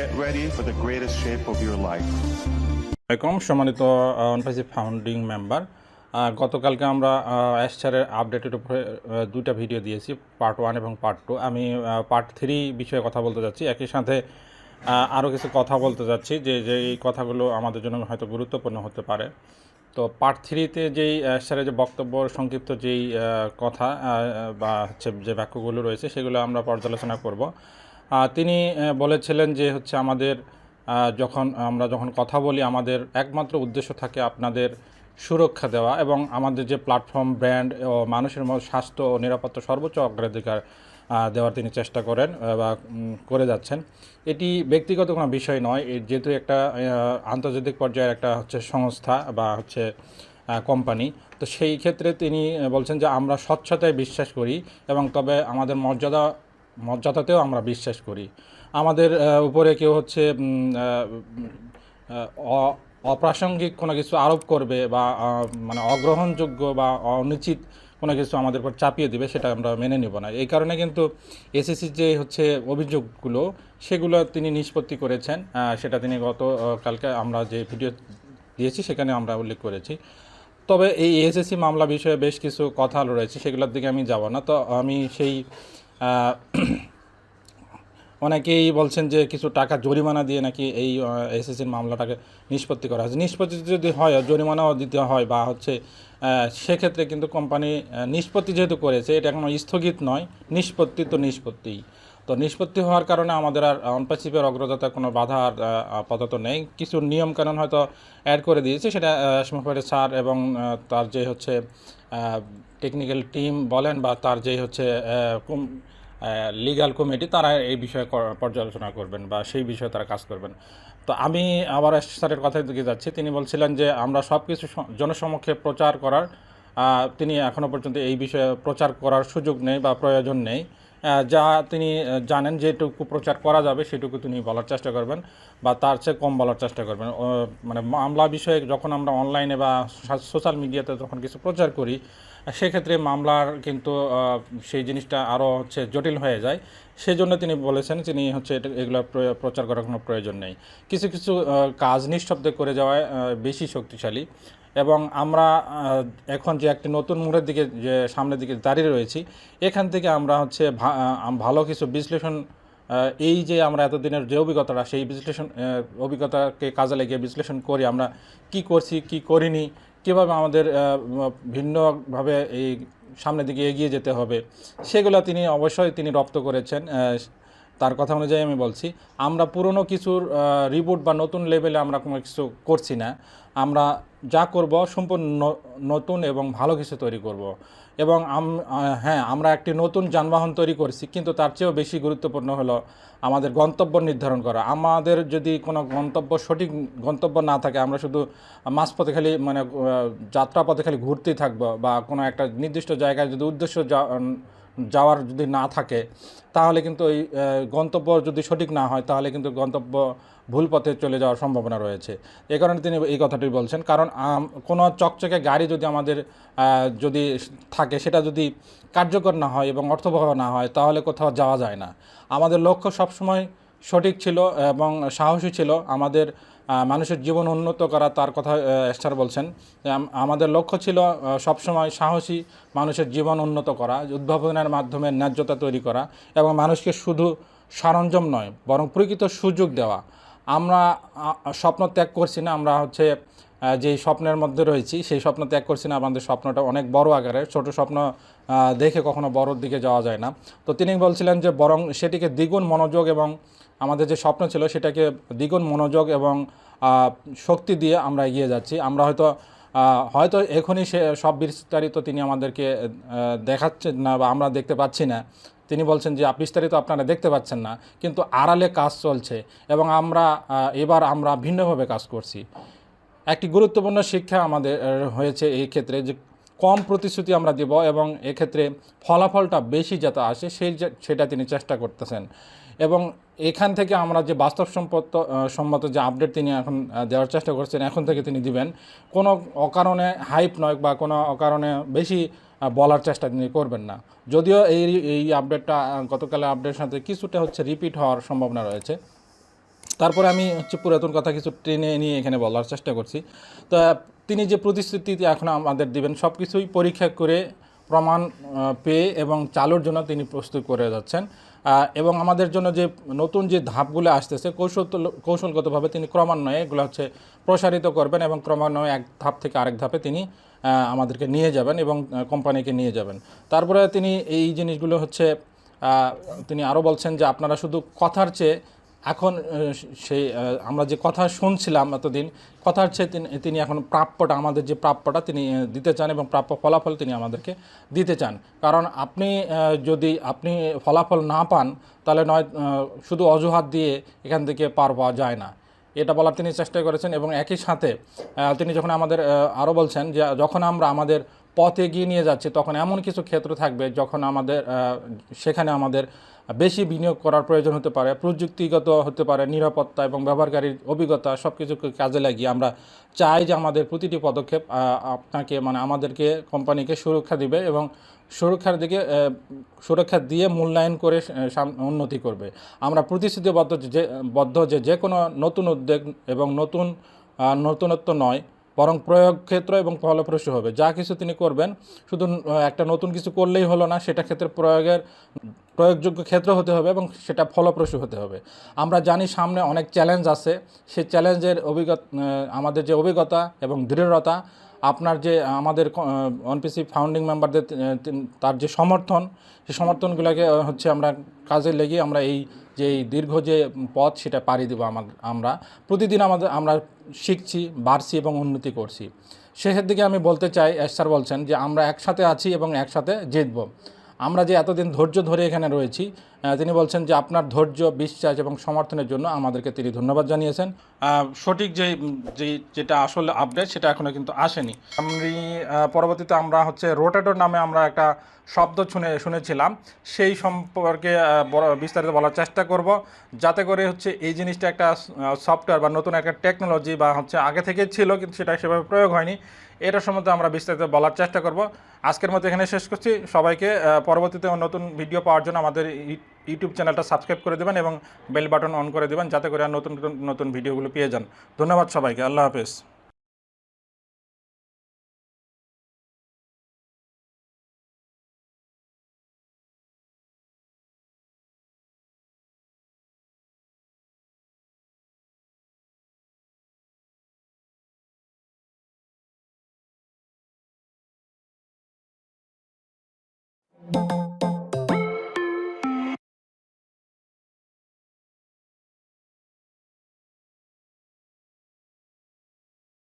get ready for the greatest shape of your life. সম্মানিত founding member গতকালকে আমরা অ্যাশচারের আপডেটের উপরে দুইটা ভিডিও দিয়েছি পার্ট ওয়ান এবং পার্ট টু আমি পার্ট থ্রি বিষয়ে কথা বলতে যাচ্ছি। একই সাথে আরও কিছু কথা বলতে যাচ্ছি, যে যে এই কথাগুলো আমাদের জন্য হয়তো গুরুত্বপূর্ণ হতে পারে। তো পার্ট থ্রিতে যেই অ্যাশচারের যে বক্তব্য, সংক্ষিপ্ত যেই কথা বা হচ্ছে যে বাক্যগুলো রয়েছে, সেগুলো আমরা পর্যালোচনা করব। তিনি বলেছিলেন যে হচ্ছে আমাদের যখন আমরা যখন কথা বলি, আমাদের একমাত্র উদ্দেশ্য থাকে আপনাদের সুরক্ষা দেওয়া এবং আমাদের যে প্ল্যাটফর্ম ব্র্যান্ড ও মানুষের স্বাস্থ্য ও নিরাপত্তা সর্বোচ্চ অগ্রাধিকার দেওয়ার তিনি চেষ্টা করেন বা করে যাচ্ছেন। এটি ব্যক্তিগত কোনো বিষয় নয় যেহেতু একটা আন্তর্জাতিক পর্যায়ের একটা হচ্ছে সংস্থা বা হচ্ছে কোম্পানি তো সেই ক্ষেত্রে তিনি বলছেন যে আমরা স্বচ্ছতায় বিশ্বাস করি এবং তবে আমাদের মর্যাদা মর্যাদাতেও আমরা বিশ্বাস করি। আমাদের উপরে কেউ হচ্ছে অপ্রাসঙ্গিক কোনো কিছু আরোপ করবে বা মানে অগ্রহণযোগ্য বা অনিশ্চিত কোনো কিছু আমাদের উপর চাপিয়ে দিবে, সেটা আমরা মেনে নেব না। এই কারণে কিন্তু এসএসসির যে হচ্ছে অভিযোগগুলো, সেগুলো তিনি নিষ্পত্তি করেছেন। সেটা তিনি গত কালকে আমরা যে ভিডিও দিয়েছি, সেখানে আমরা উল্লেখ করেছি। তবে এই এসএসসি মামলা বিষয়ে বেশ কিছু কথা রয়েছে, সেগুলোর দিকে আমি যাব না। তো আমি সেই অনেকেই বলছেন যে কিছু টাকা জরিমানা দিয়ে নাকি এই এসএসসির মামলাটাকে নিষ্পত্তি করা হয়েছে। নিষ্পত্তি যদি হয়, জরিমানাও দিতে হয় বা হচ্ছে সেক্ষেত্রে কিন্তু কোম্পানি নিষ্পত্তি যেহেতু করেছে, এটা এখনও স্থগিত নয়। নিষ্পত্তি তো নিষ্পত্তি তো নিষ্পত্তি হওয়ার কারণে আমাদের আর অনপাসিভের অগ্রযাত্রা কোনো বাধা আর আপাতত নেই। কিছু নিয়মকানুন হয়তো অ্যাড করে দিয়েছে, সেটা সময় স্যার এবং তার যে হচ্ছে টেকনিক্যাল টিম বলেন বা তার যে হচ্ছে লিগ্যাল কমিটি তারা এই বিষয়ে পর্যালোচনা করবেন বা সেই বিষয়ে তারা কাজ করবেন। তো আমি আবার স্যারের কথার দিকে যাচ্ছি। তিনি বলছিলেন যে, আমরা সব কিছু জনসমক্ষে প্রচার করার তিনি এখনও পর্যন্ত এই বিষয়ে প্রচার করার সুযোগ নেই বা প্রয়োজন নেই। যা তিনি জানেন যেটুকু প্রচার করা যাবে সেটুকু তিনি বলার চেষ্টা করবেন বা তার চেয়ে কম বলার চেষ্টা করবেন। মানে মামলা বিষয়ে যখন আমরা অনলাইনে বা সোশ্যাল মিডিয়াতে যখন কিছু প্রচার করি সেক্ষেত্রে মামলার কিন্তু সেই জিনিসটা আরও হচ্ছে জটিল হয়ে যায়। সেজন্য তিনি বলেছেন, তিনি হচ্ছে এগুলো প্রচার করার কোনো প্রয়োজন নেই। কিছু কিছু কাজ নিঃশব্দে করে যাওয়ায় বেশি শক্তিশালী। এবং আমরা এখন যে একটি নতুন মোড়ের দিকে, যে সামনের দিকে দাঁড়িয়ে রয়েছি, এখান থেকে আমরা হচ্ছে ভালো কিছু বিশ্লেষণ এই যে আমরা এতদিনের যে অভিজ্ঞতাটা, সেই বিশ্লেষণ অভিজ্ঞতাকে কাজে লাগিয়ে বিশ্লেষণ করি আমরা, কি করছি, কি করিনি, কীভাবে আমাদের ভিন্নভাবে এই সামনের দিকে এগিয়ে যেতে হবে, সেগুলো তিনি অবশ্যই তিনি রপ্ত করেছেন তার কথা অনুযায়ী আমি বলছি, আমরা পুরনো কিছুর রিপোর্ট বা নতুন লেভেলে আমরা কোনো কিছু করছি না। আমরা যা করব সম্পূর্ণ নতুন এবং ভালো কিছু তৈরি করব। এবং হ্যাঁ আমরা একটি নতুন যানবাহন তৈরি করছি, কিন্তু তার চেয়েও বেশি গুরুত্বপূর্ণ হলো আমাদের গন্তব্য নির্ধারণ করা। আমাদের যদি কোনো গন্তব্য সঠিক গন্তব্য না থাকে, আমরা শুধু মাঝপথে খালি মানে যাত্রাপথে খালি ঘুরতেই থাকব বা কোনো একটা নির্দিষ্ট জায়গায় যদি উদ্দেশ্য যাওয়ার যদি না থাকে, তাহলে কিন্তু ওই গন্তব্য যদি সঠিক না হয়, তাহলে কিন্তু গন্তব্য ভুল পথে চলে যাওয়ার সম্ভাবনা রয়েছে। এ কারণে তিনি এই কথাটি বলছেন, কারণ কোনো চকচকে গাড়ি যদি আমাদের যদি থাকে, সেটা যদি কার্যকর না হয় এবং অর্থবহ না হয়, তাহলে কোথাও যাওয়া যায় না। আমাদের লক্ষ্য সবসময় সঠিক ছিল এবং সাহসী ছিল আমাদের মানুষের জীবন উন্নত করা তার কথা স্টার বলছেন। আমাদের লক্ষ্য ছিল সবসময় সাহসী মানুষের জীবন উন্নত করা, উদ্ভাবনের মাধ্যমে ন্যায্যতা তৈরি করা এবং মানুষকে শুধু সরঞ্জাম নয়, বরং প্রকৃত সুযোগ দেওয়া। আমরা স্বপ্ন ত্যাগ করছি না, আমরা হচ্ছে যেই স্বপ্নের মধ্যে রয়েছি, সেই স্বপ্ন ত্যাগ করছি না, আমাদের স্বপ্নটা অনেক বড় আকারের। ছোট স্বপ্ন দেখে কখনো বড়র দিকে যাওয়া যায় না। তো তিনি বলছিলেন যে, বরং সেটিকে দ্বিগুণ মনোযোগ এবং আমাদের যে স্বপ্ন ছিল সেটাকে দ্বিগুণ মনোযোগ এবং শক্তি দিয়ে আমরা এগিয়ে যাচ্ছি। আমরা হয়তো হয়তো এখনই সে সব বিস্তারিত তিনি আমাদেরকে দেখাচ্ছেন না বা আমরা দেখতে পাচ্ছি না। তিনি বলছেন যে বিস্তারিত আপনারা দেখতে পাচ্ছেন না, কিন্তু আড়ালে কাজ চলছে এবং আমরা এবার আমরা ভিন্নভাবে কাজ করছি। একটি গুরুত্বপূর্ণ শিক্ষা আমাদের হয়েছে এই ক্ষেত্রে যে, কম প্রতিশ্রুতি আমরা দেব এবং এক্ষেত্রে ফলাফলটা বেশি যাতে আসে, সেই সেটা তিনি চেষ্টা করতেছেন। এবং এখান থেকে আমরা যে বাস্তব সম্পত আহ, সম্মত যে আপডেট তিনি এখন দেওয়ার চেষ্টা করছেন এখন থেকে তিনি দিবেন কোনো অকারণে হাইপ নয় বা কোনো অকারণে বেশি বলার চেষ্টা তিনি করবেন না। যদিও এই এই আপডেটটা গতকালের আপডেটের সাথে কিছুটা হচ্ছে রিপিট হওয়ার সম্ভাবনা রয়েছে। তারপরে আমি হচ্ছে পুরাতন কথা কিছু ট্রেনে নিয়ে এখানে বলার চেষ্টা করছি। তো তিনি যে প্রতিশ্রুতি এখন আমাদের দিবেন সব কিছুই পরীক্ষা করে প্রমাণ পেয়ে এবং চালুর জন্য তিনি প্রস্তুত করে যাচ্ছেন। এবং আমাদের জন্য যে নতুন যে ধাপগুলো আসতেছে কৌশল কৌশলগতভাবে তিনি ক্রমান্বয়ে এগুলো হচ্ছে প্রসারিত করবেন এবং ক্রমান্বয়ে এক ধাপ থেকে আরেক ধাপে তিনি আমাদেরকে নিয়ে যাবেন এবং কোম্পানিকে নিয়ে যাবেন। তারপরে তিনি এই জিনিসগুলো হচ্ছে তিনি আরও বলছেন যে আপনারা শুধু কথার চেয়ে এখন সেই আমরা যে কথা শুনছিলাম এতদিন, কথার চেয়ে তিনি এখন প্রাপ্যটা, আমাদের যে প্রাপ্যটা তিনি দিতে চান এবং প্রাপ্য ফলাফল তিনি আমাদেরকে দিতে চান। কারণ আপনি যদি আপনি ফলাফল না পান, তাহলে নয় শুধু অজুহাত দিয়ে এখান থেকে পার পাওয়া যায় না। এটা বলার তিনি চেষ্টা করেছেন এবং একই সাথে তিনি যখন আমাদের আরও বলছেন যে যখন আমরা আমাদের পথ এগিয়ে নিয়ে যাচ্ছি, তখন এমন কিছু ক্ষেত্র থাকবে যখন আমাদের সেখানে আমাদের বেশি বিনিয়োগ করার প্রয়োজন হতে পারে, প্রযুক্তিগত হতে পারে, নিরাপত্তা এবং ব্যবহারকারীর অভিজ্ঞতা সব কিছুকে কাজে লাগিয়ে আমরা চাই যে আমাদের প্রতিটি পদক্ষেপ আপনাকে মানে আমাদেরকে, কোম্পানিকে সুরক্ষা দিবে এবং সুরক্ষার দিকে সুরক্ষা দিয়ে মূল্যায়ন করে উন্নতি করবে। আমরা প্রতিশ্রুতিবদ্ধ যে বদ্ধ যে যে কোনো নতুন উদ্যোগ এবং নতুন নতুনত্ব নয়, বরং প্রয়োগ ক্ষেত্র এবং ফলপ্রসূ হবে। যা কিছু তিনি করবেন, শুধু একটা নতুন কিছু করলেই হলো না, সেটা ক্ষেত্রে প্রয়োগের, প্রয়োগযোগ্য ক্ষেত্র হতে হবে এবং সেটা ফলপ্রসূ হতে হবে। আমরা জানি সামনে অনেক চ্যালেঞ্জ আছে। সেই চ্যালেঞ্জের অভিজ্ঞতা আমাদের যে অভিজ্ঞতা এবং দৃঢ়তা আপনার যে আমাদের অনপিসি ফাউন্ডিং মেম্বারদের তার যে সমর্থন সেই সমর্থনগুলোকে হচ্ছে আমরা কাজে লেগে আমরা এই যে দীর্ঘ যে পথ, সেটা পাড়ি দেবো আমাদের আমরা। প্রতিদিন আমাদের, আমরা শিখছি, বাড়ছি এবং উন্নতি করছি। শেষের দিকে আমি বলতে চাই, এস স্যার বলছেন যে, আমরা একসাথে আছি এবং একসাথে জিতব। আমরা যে এতদিন ধৈর্য ধরে এখানে রয়েছি তিনি বলছেন যে আপনার ধৈর্য, বিশ্বাস এবং সমর্থনের জন্য আমাদেরকে তিনি ধন্যবাদ জানিয়েছেন। সঠিক যে, যেটা আসলে আপডেট সেটা এখনও কিন্তু আসেনি। আমি পরবর্তীতে আমরা হচ্ছে রোটেটর নামে আমরা একটা শব্দ শুনে, শুনেছিলাম। সেই সম্পর্কে বিস্তারিত বলার চেষ্টা করব। যাতে করে হচ্ছে এই জিনিসটা একটা সফটওয়্যার বা নতুন একটা টেকনোলজি বা হচ্ছে আগে থেকে ছিল, কিন্তু সেটা সেভাবে প্রয়োগ হয়নি। এটা সম্বন্ধে আমরা বিস্তারিত বলার চেষ্টা করব। আজকের মতো এখানে শেষ করছি। সবাইকে পরবর্তীতে নতুন ভিডিও পাওয়ার জন্য আমাদের ইউটিউব চ্যানেলটা সাবস্ক্রাইব করে দেবেন এবং বেল বাটন অন করে দেবেন যাতে করে আর নতুন নতুন ভিডিওগুলো পেয়ে যান। ধন্যবাদ সবাইকে, আল্লাহ হাফেজ।